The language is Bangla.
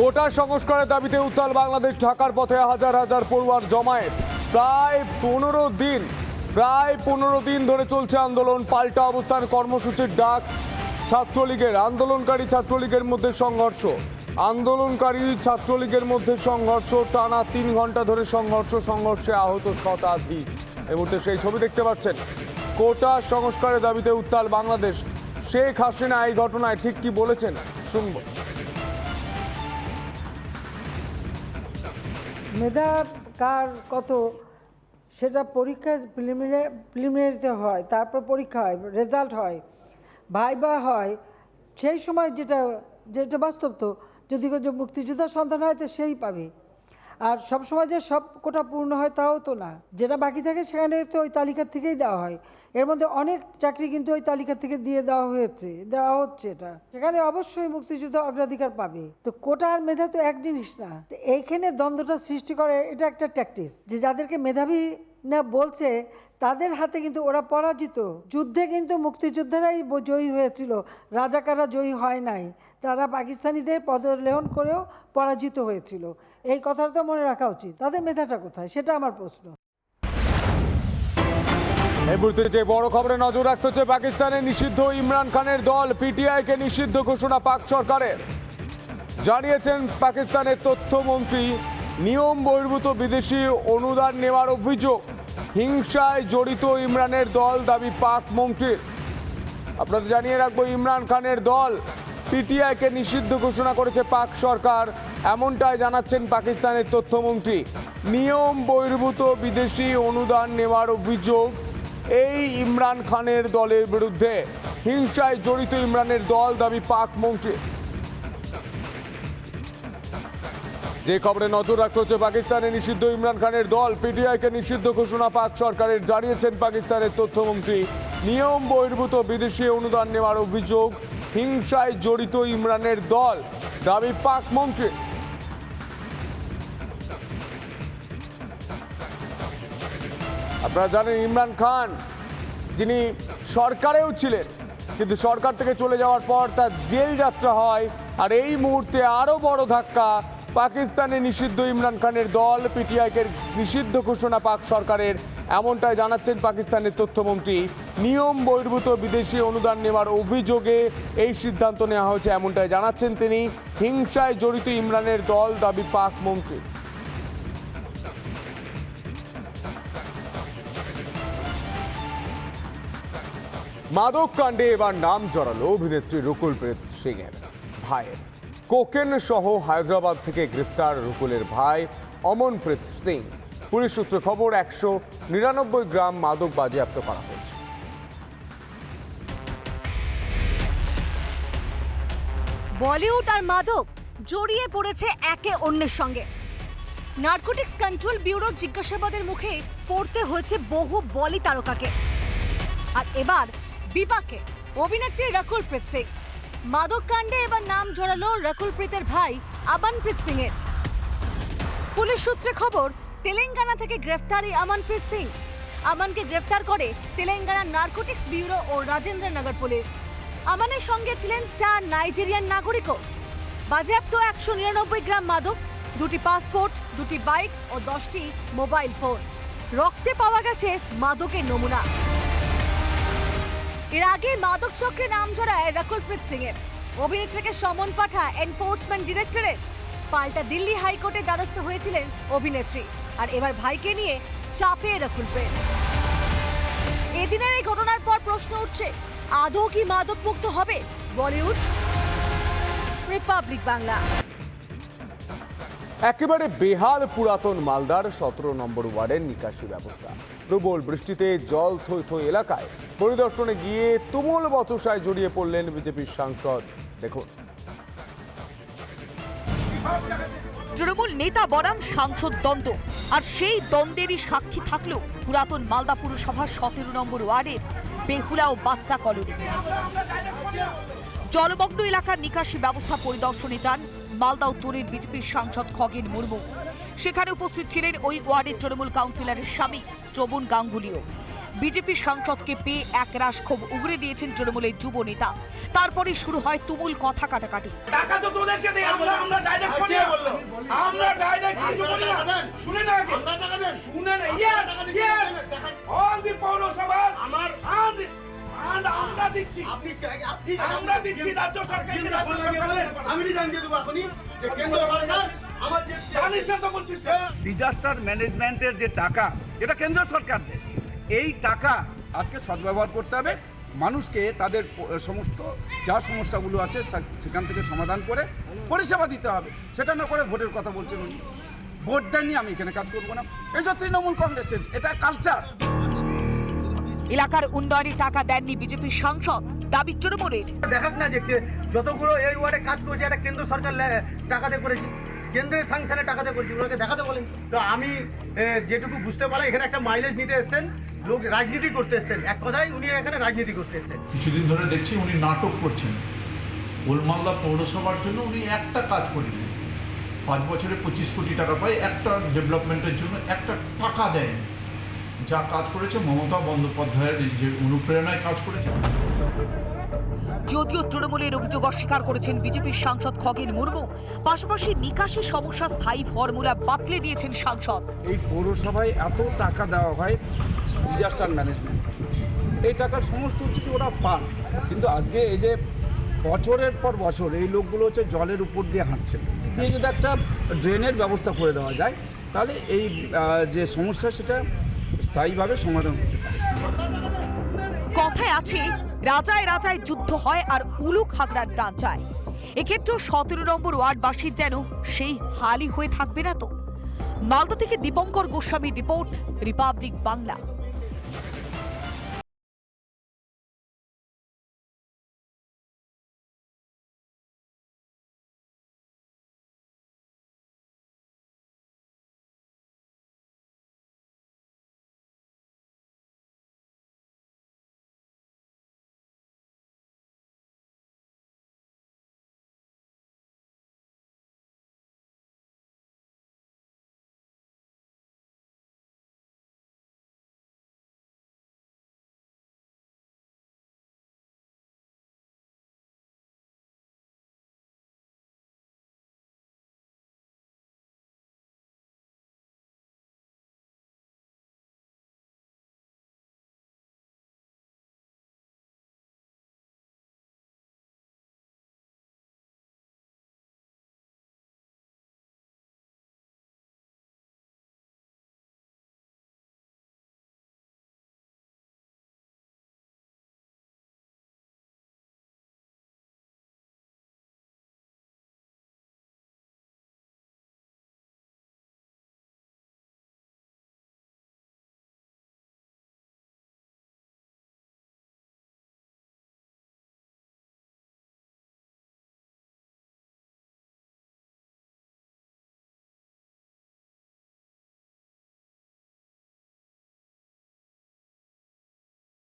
কোটা সংস্কারের দাবিতে উত্তাল বাংলাদেশ, ঢাকার পথে হাজার হাজার পড়ুয়ার জমায়েত। প্রায় পনেরো দিন, প্রায় পনেরো দিন ধরে চলছে আন্দোলন, পাল্টা অবস্থান, কর্মসূচির ডাক, ছাত্রলীগের, আন্দোলনকারী ছাত্রলীগের মধ্যে সংঘর্ষ। আন্দোলনকারী ছাত্রলীগের মধ্যে সংঘর্ষ, টানা তিন ঘণ্টা ধরে সংঘর্ষ, সংঘর্ষে আহত শতাধিক। এই মুহূর্তে সেই ছবি দেখতে পাচ্ছেন। কোটা সংস্কারের দাবিতে উত্তাল বাংলাদেশ। শেখ হাসিনা এই ঘটনায় ঠিক কি বলেছেন? শুনব। মেধা কার কত, সেটা পরীক্ষা প্রিলিমিনারি প্রিলিমিনারিতে হয়, তারপর পরীক্ষা হয় রেজাল্ট হয়, ভাইবা হয়, সেই সময় যেটা যেটা বাস্তব তো, যদি মুক্তিযোদ্ধা সন্তান হয় তো সেই পাবে। আর সব সময় যে সব কোটা পূর্ণ হয় তাও তো না। যেটা বাকি থাকে সেখানে তো ওই তালিকা থেকেই দেওয়া হয়। এর মধ্যে অনেক চাকরি কিন্তু ওই তালিকা থেকে দিয়ে দেওয়া হয়েছে, দেওয়া হচ্ছে এটা। সেখানে অবশ্যই মুক্তিযুদ্ধ অগ্রাধিকার পাবে। তো কোটা আর মেধা তো এক জিনিস না। তো এইখানে দ্বন্দ্বটা সৃষ্টি করে এটা একটা ট্যাকটিস যে যাদেরকে মেধাবী না বলছে, তাদের হাতে কিন্তু ওরা পরাজিত। যুদ্ধে কিন্তু মুক্তিযোদ্ধারাই জয়ী হয়েছিল। রাজাকাররা জয়ী হয় নাই। তারা পাকিস্তানিদের পদলেহন করেও পরাজিত হয়েছিল। এই কথাটা মনে রাখা উচিত। তাদের মেধাটা কোথায়? সেটা আমার প্রশ্ন। এই মুহূর্তে যে বড় খবরে নজর রাখতে হচ্ছে পাকিস্তানে নিষিদ্ধ ইমরান খানের দল পিটিআই কে নিষিদ্ধ ঘোষণা পাক সরকারের। জানিয়েছেন পাকিস্তানের তথ্যমন্ত্রী, নিয়ম বহির্ভূত বিদেশি অনুদান নেওয়ার অভিযোগ। হিংসায় জড়িত ইমরানের দল, দাবি পাক মন্ত্রীর। আপনাদের জানিয়ে রাখব, ইমরান খানের দল পিটিআইকে নিষিদ্ধ ঘোষণা করেছে পাক সরকার। এমনটাই জানাচ্ছেন পাকিস্তানের তথ্যমন্ত্রী। নিয়ম বহির্ভূত বিদেশি অনুদান নেওয়ার অভিযোগ এই ইমরান খানের দলের বিরুদ্ধে। হিংসায় জড়িত ইমরানের দল, দাবি পাক মন্ত্রী। যে খবরে নজর রাখতে হচ্ছে পাকিস্তানে নিষিদ্ধ ইমরান খানের দল, পিটিআইকে নিষিদ্ধ ঘোষণা পাক সরকারের জানিয়েছেন পাকিস্তানের তথ্যমন্ত্রী। নিয়ম বহির্ভূত বিদেশি অনুদান নেওয়ার অভিযোগ, হিংসায় জড়িত ইমরানের দল, দাবি পাক মন্ত্রী। আপনারা জানেন ইমরান খান, যিনি সরকারেও ছিলেন, কিন্তু সরকার থেকে চলে যাওয়ার পর তার জেল যাত্রা হয়, আর এই মুহূর্তে আরও বড় ধাক্কা, পাকিস্তানে নিষিদ্ধ ইমরান খানের দল পিটিআইকে নিষিদ্ধ ঘোষণা পাক সরকারের, এমনটাই জানাচ্ছেন পাকিস্তানের তথ্যমন্ত্রী। নিয়ম বহির্ভূত বিদেশি অনুদান নেওয়ার অভিযোগে এই সিদ্ধান্ত নেওয়া হয়েছে, এমনটাই জানাচ্ছেন তিনি। হিংসায় জড়িত ইমরানের দল, দাবি পাক মন্ত্রী মাদক কাণ্ডে এবার নাম জড়ালো অভিনেত্রী রুকুলপ্রীত সিং এর ভাইয়ের কোকেন সহ হায়দ্রাবাদ থেকে গ্রেফতার রুকুলের ভাই অমনপ্রীত সিং। পুলিশ সূত্রে খবর, একশো নিরানব্বই গ্রাম মাদক বাজেয়াপ্ত করা হয়েছে। বলিউড আর মাদক জড়িয়ে পড়েছে একে অন্যের সঙ্গে। নার্কোটিক্স কন্ট্রোল ব্যুরো জিজ্ঞাসাবাদের মুখে পড়তে হয়েছে বহু বলি তারকাকে। আর এবার বিপাকে অভিনেত্রী রকুলপ্রীত সিং। মাদক কাণ্ডে এবার নাম জড়ালো রকুলপ্রীতের ভাই আবানপ্রীত সিং এর পুলিশ সূত্রে খবর, তেলেঙ্গানা থেকে গ্রেফতারি আমানপ্রীত সিং। আমানকে গ্রেফতার করে তেলেঙ্গানা নার্কোটিক্স ব্যুরো ও রাজেন্দ্রনগর পুলিশ। আমানের সঙ্গে ছিলেন চার নাইজেরিয়ান নাগরিকও। বাজেয়াপ্ত একশো নিরানব্বই গ্রাম মাদক, দুটি পাসপোর্ট, দুটি বাইক ও দশটি মোবাইল ফোন। রক্তে পাওয়া গেছে মাদকের নমুনা। এর আগে মাদক চক্রে নাম জড়ায় রকুলপ্রীত সিং এর অভিনেত্রীকে সমন পাঠায় এনফোর্সমেন্ট ডিরেক্টরেট পাল্টা দিল্লি হাইকোর্টে দ্বারস্থ হয়েছিলেন অভিনেত্রী। আর এবার ভাইকে নিয়ে চাপে রকুলপ্রীত। এদিনের এই ঘটনার পর প্রশ্ন উঠছে, আদৌ কি মাদক মুক্ত হবে বলিউড? রিপাবলিক বাংলা। একেবারে বেহাল পুরাতন মালদার সতেরো নম্বর ওয়ার্ডের নিকাশি ব্যবস্থা। প্রবল বৃষ্টিতে জল থই থই এলাকায় পরিদর্শনে গিয়ে তুমুল বচসায় জড়িয়ে পড়লেন বিজেপির সাংসদ। দেখুন। তৃণমূল নেতা বনাম সাংসদ দ্বন্দ্ব। আর সেই দ্বন্দ্বেরই সাক্ষী থাকলেও পুরাতন মালদা পুরসভার সতেরো নম্বর ওয়ার্ডের বেহুলা ও বাচ্চা কলোনি। জলমগ্ন এলাকার নিকাশি ব্যবস্থা পরিদর্শনে যান মালদা উত্তরের বিজেপির সাংসদ খগেন মুর্মু। সেখানে উপস্থিত ছিলেন ওই ওয়ার্ডের তৃণমূল কাউন্সিলরের স্বামী শ্রবণ গাঙ্গুলিও। বিজেপি সাংসদকে পেয়ে একরাশ ক্ষোভ উগরে দিয়েছেন তৃণমূলের যুব নেতা। তারপরে শুরু হয় তুমুল কথা কাটাকাটি। টাকা তো তোদেরকে দেই আমরা আমরা ডাইরেক্ট করি। আমরা ডাইরেক্ট কিছু করি না। শুনে না শুনে না ইয়েস ইয়েস অল দি পৌরসভা আমার আমরা দিচ্ছি। আমরা দিচ্ছি রাজ্য সরকারকে রাজ্য সরকারের আমি জানিয়ে দেবো এখনই যে কেন্দ্র সরকার আমার যে জানিস না তো বলছিস না? ডিজাস্টার ম্যানেজমেন্টের যে টাকা এটা কেন্দ্র সরকার দেয়। এই টাকা আজকে সদ্ব্যবহার করতে হবে। মানুষকে তাদের সমস্ত যা সমস্যাগুলো আছে সেখান থেকে সমাধান করে পরিষেবা দিতে হবে। সেটা না করে ভোটের কথা বলছেন উনি। ভোট দেননি আমি এখানে কাজ করব না। এই যে তৃণমূল কংগ্রেসের এটা কালচার এলাকার উন্নয়নে টাকা দেননি বিজেপির সাংসদ দাবি তৃণমূলের। দেখাক না যে যতগুলো এই ওয়ার্ডে কাজ করেছে এটা কেন্দ্র সরকার টাকাতে করেছে। কেন্দ্রের সাংশনে টাকাতে করেছে ওনাকে দেখাতে বলেন। তো আমি যেটুকু বুঝতে পারি এখানে একটা মাইলেজ নিতে এসেছেন লোক রাজনীতি করতে এসেছেন। এক কথায় উনি এখানে রাজনীতি করতে এসেছেন। কিছুদিন ধরে দেখছি উনি নাটক করছেন। ওলমালদা পৌরসভার জন্য উনি একটা কাজ করেনি পাঁচ বছরে পঁচিশ কোটি টাকা পায় একটা ডেভেলপমেন্টের জন্য একটা টাকা দেয়নি। যা কাজ করেছে মমতা বন্দ্যোপাধ্যায়ের এই যে অনুপ্রেরণায় কাজ করেছে। যদিও তৃণমূলের অভিযোগ অস্বীকার করেছেন বিজেপির সাংসদ খগেন মুর্মু পাশাপাশি নিকাশি সমস্যা স্থায়ী ফর্মুলা বাতলে দিয়েছেন সাংসদ। এই পৌরসভায় এত টাকা দেওয়া হয় ডিজাস্টার ম্যানেজমেন্ট এই টাকার সমস্ত হচ্ছে যে ওরা পান। কিন্তু আজকে এই যে বছরের পর বছর এই লোকগুলো হচ্ছে জলের উপর দিয়ে হাঁটছে। দিয়ে যদি একটা ড্রেনের ব্যবস্থা করে দেওয়া যায় তাহলে এই যে সমস্যা সেটা স্থায়ীভাবে সমাধান করতে পারে। কথায় আছে, রাজায় রাজায় যুদ্ধ হয় আর উলুক হাগড়ার প্রাণ যায়। এক্ষেত্রেও সতেরো নম্বর ওয়ার্ডবাসীর যেন সেই হালি হয়ে থাকবে না তো। মালদা থেকে দীপঙ্কর গোস্বামী রিপোর্ট, রিপাবলিক বাংলা।